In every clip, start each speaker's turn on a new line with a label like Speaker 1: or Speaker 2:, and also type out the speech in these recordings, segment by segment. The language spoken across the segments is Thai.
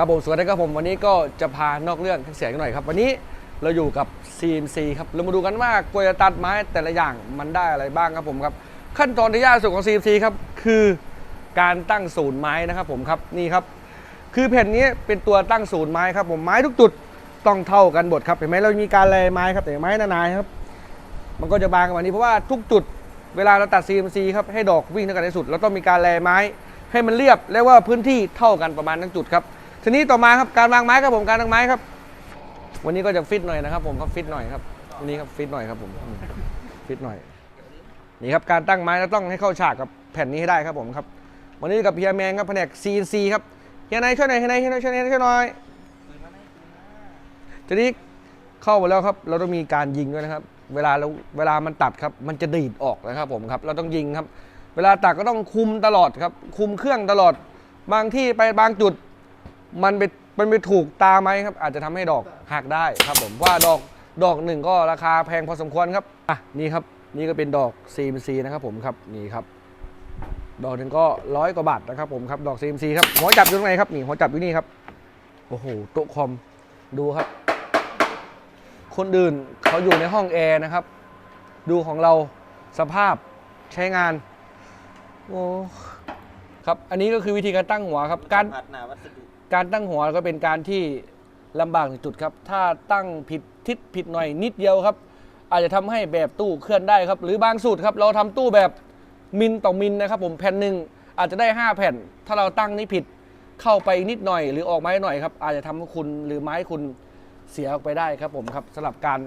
Speaker 1: ครับผมสวัสดีครับผมวันนี้ก็จะพานอกเรื่องเสียงกันหน่อยครับ วันนี้เราอยู่กับ CMC ครับ เรามาดูกันว่ากว่าจะตัดไม้แต่ละอย่างมันได้อะไรบ้างครับผมครับ ขั้นตอนที่ยากสุดของ CMC ครับคือการตั้งศูนย์ไม้นะครับผมครับนี่ครับ คือแผ่นนี้เป็นตัวตั้งศูนย์ไม้ครับผมไม้ทุกจุดต้องเท่ากันหมดครับเห็นไหมเรามีการแลไม้ครับแต่ไม้หนาๆครับมันก็จะบางกว่านี้เพราะว่าทุกจุดเวลาเราตัด CMC ครับให้ดอกวิ่งเท่ากันที่สุดเราต้องมีการแลไม้ ให้มันเรียบและว่าพื้นที่เท่ากันประมาณทั้งจุดครับ ทีนี้ต่อมาครับการวางไม้ครับผมการวางไม้ครับ วันนี้ก็จะฟิตหน่อยนะครับ ผมครับฟิตหน่อยครับวันนี้ครับฟิตหน่อยครับผมฟิตหน่อยนี่ครับการตั้งไม้เราต้องให้เข้าฉากกับแผ่นนี้ให้ได้ครับผมครับ วันนี้กับเฮียแมงครับแผนก CNC ครับเฮียนายช่วยหน่อยเฮียนายช่วยหน่อยช่วยหน่อยช่วยหน่อยทีนี้เข้ามาแล้วครับ เราต้องมีการยิงด้วยนะครับ เวลาเราเวลามันตัดครับ มันจะดีดออกนะครับผมครับ เราต้องยิงครับ เวลาตัดก็ต้องคุมตลอดครับ คุมเครื่องตลอด บางที่ไปบางจุด มันไปมันไปถูกตาไหมครับ อาจจะทำให้ดอกหักได้ครับผมว่าดอกดอกหนึ่งก็ราคาแพงพอสมควรครับอะนี่ครับนี่ก็เป็นดอก CMC นะครับผมครับนี่ครับ ดอกหนึ่งก็ร้อยกว่าบาทนะครับผมครับดอก CMC ครับหัวจับอยู่ตรงไหนครับนี่หัวจับอยู่นี่ครับโอ้โหโต๊ะคอมดูครับ คนอื่นเขาอยู่ในห้องแอร์นะครับ ดูของเราสภาพใช้งานโอ้ครับอันนี้ก็คือวิธีการตั้งหัวครับการ
Speaker 2: ผัดหนาวัสดุ
Speaker 1: การตั้งหัวก็เป็นการที่ลำบากในจุดครับ ถ้าตั้งผิดทิศผิดหน่อยนิดเดียวครับ อาจจะทำให้แบบตู้เคลื่อนได้ครับ หรือบางสูตรครับเราทำตู้แบบมิลต่อมิลนะครับ ผมแผ่นหนึ่งอาจจะได้ 5 แผ่น ถ้าเราตั้งนี่ผิดเข้าไปนิดหน่อย หรือออกไม้หน่อยครับ อาจจะทำให้คุณหรือไม้คุณเสียออกไปได้ครับผมครับสำหรับการ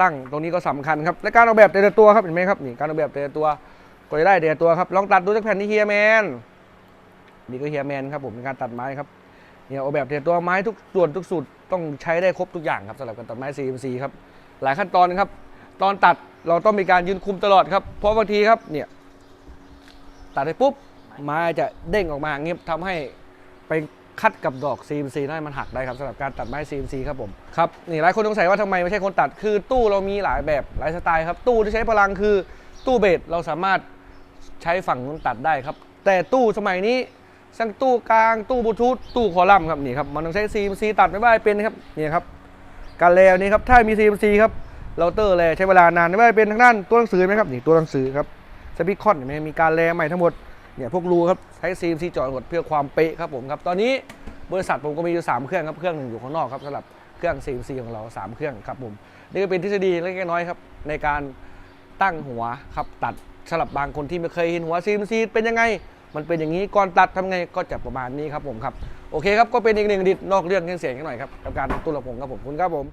Speaker 1: ตั้งตรงนี้ก็สำคัญครับและการออกแบบแต่ละตัวครับเห็นไหมครับนี่การออกแบบแต่ละตัวก็จะได้แต่ละตัวครับลองตัดดูสักแผ่นที่เฮียแมนนี่ก็เฮียแมนครับผมเป็นการตัดไม้ครับ เนี่ยออกแบบแต่ตัวไม้ทุกส่วนทุกสูตรต้องใช้ได้ครบทุกอย่างครับสำหรับการตัดไม้ CMC ครับหลายขั้นตอนครับ ตอนตัดเราต้องมีการยืนคุมตลอดครับเพราะบางทีครับเนี่ยตัดไปปุ๊บไม้จะเด้งออกมาเงี้ยทำให้ไปคัดกับดอก CMC ได้มันหักได้ครับสำหรับการตัดไม้ CMC ครับผมครับนี่หลายคนสงสัยว่าทำไมไม่ใช่คนตัดคือตู้เรามีหลายแบบหลายสไตล์ครับตู้ที่ใช้พลังคือตู้เบสเราสามารถใช้ฝั่งนู้นตัดได้ครับ แต่ตู้สมัยนี้ ทั้งตู้กลางตู้บลูทูธตู้คอลัมน์ครับนี่ครับมันต้องใช้ CMC ตัดไม่ว่าเป็นครับนี่ครับการแลวนี่ครับถ้ามี CMC ครับเราเตอร์แลใช้เวลานานไม่ว่าเป็นทางด้านตัวหนังสือไหมครับนี่ตัวหนังสือครับสปิคอนเห็นไหมมีการแลใหม่ทั้งหมดเนี่ยพวกรูครับใช้ CMC จอดหมดเพื่อความเป๊ะครับผมครับตอนนี้บริษัทผมก็มีอยู่สามเครื่องครับเครื่องหนึ่งอยู่ข้างนอกครับสำหรับเครื่อง CMC ของเราสามเครื่องครับผมนี่ก็เป็นทฤษฎีเล็กๆน้อยๆครับในการตั้งหัวครับตัดสำหรับบางคนที่ไม่เคยเห็นหัว CMC เป็นยังไง มันเป็นอย่างนี้ก่อนตัดทำไงก็จะประมาณนี้ครับผมครับโอเคครับก็เป็นอีกหนึ่งดิดนอกเรื่องเครื่องเสียงกันหน่อยครับกับการตุ้นระพงครับผมคุณครับผม